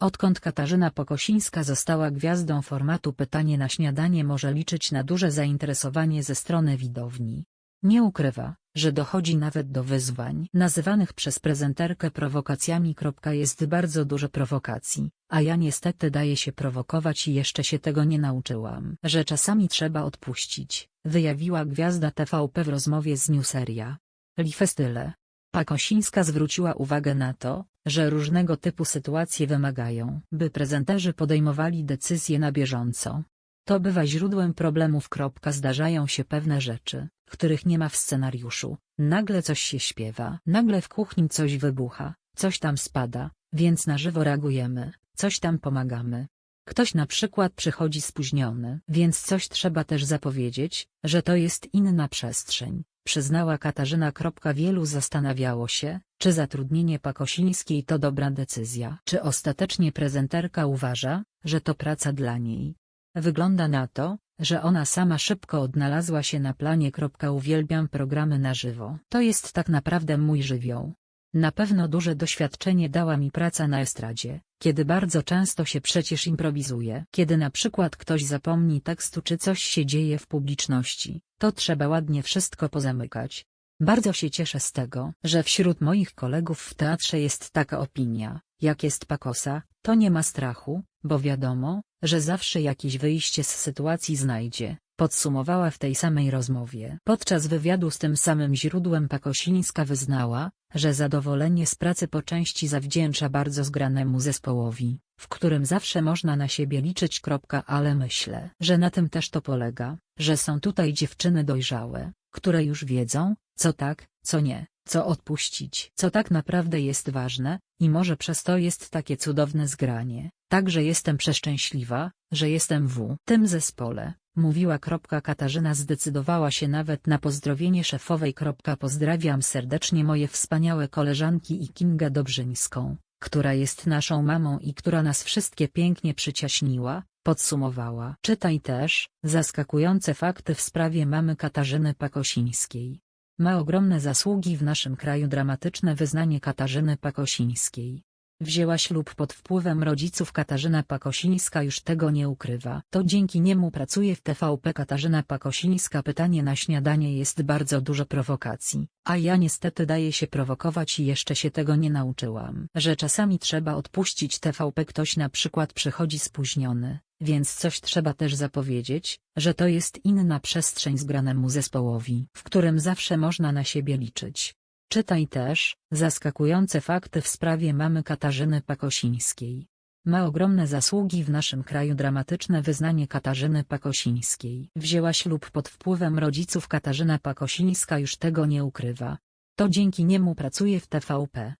Odkąd Katarzyna Pokosińska została gwiazdą formatu Pytanie na śniadanie może liczyć na duże zainteresowanie ze strony widowni. Nie ukrywa, że dochodzi nawet do wyzwań nazywanych przez prezenterkę prowokacjami. Jest bardzo dużo prowokacji, a ja niestety daję się prowokować i jeszcze się tego nie nauczyłam. Że czasami trzeba odpuścić, wyjawiła gwiazda TVP w rozmowie z Newseria. Lifestyle. Pakosińska zwróciła uwagę na to, że różnego typu sytuacje wymagają, by prezenterzy podejmowali decyzje na bieżąco. To bywa źródłem problemów. Zdarzają się pewne rzeczy, których nie ma w scenariuszu. Nagle coś się śpiewa, nagle w kuchni coś wybucha, coś tam spada, więc na żywo reagujemy, coś tam pomagamy. Ktoś na przykład przychodzi spóźniony, więc coś trzeba też zapowiedzieć, że to jest inna przestrzeń, przyznała Katarzyna. Wielu zastanawiało się, czy zatrudnienie Pakosińskiej to dobra decyzja, czy ostatecznie prezenterka uważa, że to praca dla niej. Wygląda na to, że ona sama szybko odnalazła się na planie. Uwielbiam programy na żywo. To jest tak naprawdę mój żywioł. Na pewno duże doświadczenie dała mi praca na estradzie, kiedy bardzo często się przecież improwizuje. Kiedy na przykład ktoś zapomni tekstu czy coś się dzieje w publiczności, to trzeba ładnie wszystko pozamykać. Bardzo się cieszę z tego, że wśród moich kolegów w teatrze jest taka opinia, jak jest Pakosa, to nie ma strachu, bo wiadomo, że zawsze jakieś wyjście z sytuacji znajdzie, podsumowała w tej samej rozmowie. Podczas wywiadu z tym samym źródłem Pakosińska wyznała, że zadowolenie z pracy po części zawdzięcza bardzo zgranemu zespołowi, w którym zawsze można na siebie liczyć. Ale myślę, że na tym też to polega, że są tutaj dziewczyny dojrzałe, które już wiedzą, co tak, co nie, co odpuścić, co tak naprawdę jest ważne, i może przez to jest takie cudowne zgranie. Także jestem przeszczęśliwa, że jestem w tym zespole, mówiła. Katarzyna zdecydowała się nawet na pozdrowienie szefowej. Pozdrawiam serdecznie moje wspaniałe koleżanki i Kinga Dobrzyńską, która jest naszą mamą i która nas wszystkie pięknie przyciaśniła, podsumowała. Czytaj też, zaskakujące fakty w sprawie mamy Katarzyny Pakosińskiej. Ma ogromne zasługi w naszym kraju dramatyczne wyznanie Katarzyny Pakosińskiej. Wzięła ślub pod wpływem rodziców Katarzyna Pakosińska już tego nie ukrywa. To dzięki niemu pracuje w TVP Katarzyna Pakosińska pytanie na śniadanie jest bardzo dużo prowokacji, a ja niestety daję się prowokować i jeszcze się tego nie nauczyłam. Że czasami trzeba odpuścić TVP ktoś na przykład przychodzi spóźniony, więc coś trzeba też zapowiedzieć, że to jest inna przestrzeń zgranemu zespołowi, w którym zawsze można na siebie liczyć. Czytaj też, zaskakujące fakty w sprawie mamy Katarzyny Pakosińskiej. Ma ogromne zasługi w naszym kraju dramatyczne wyznanie Katarzyny Pakosińskiej. Wzięła ślub pod wpływem rodziców Katarzyna Pakosińska już tego nie ukrywa. To dzięki niemu pracuje w TVP.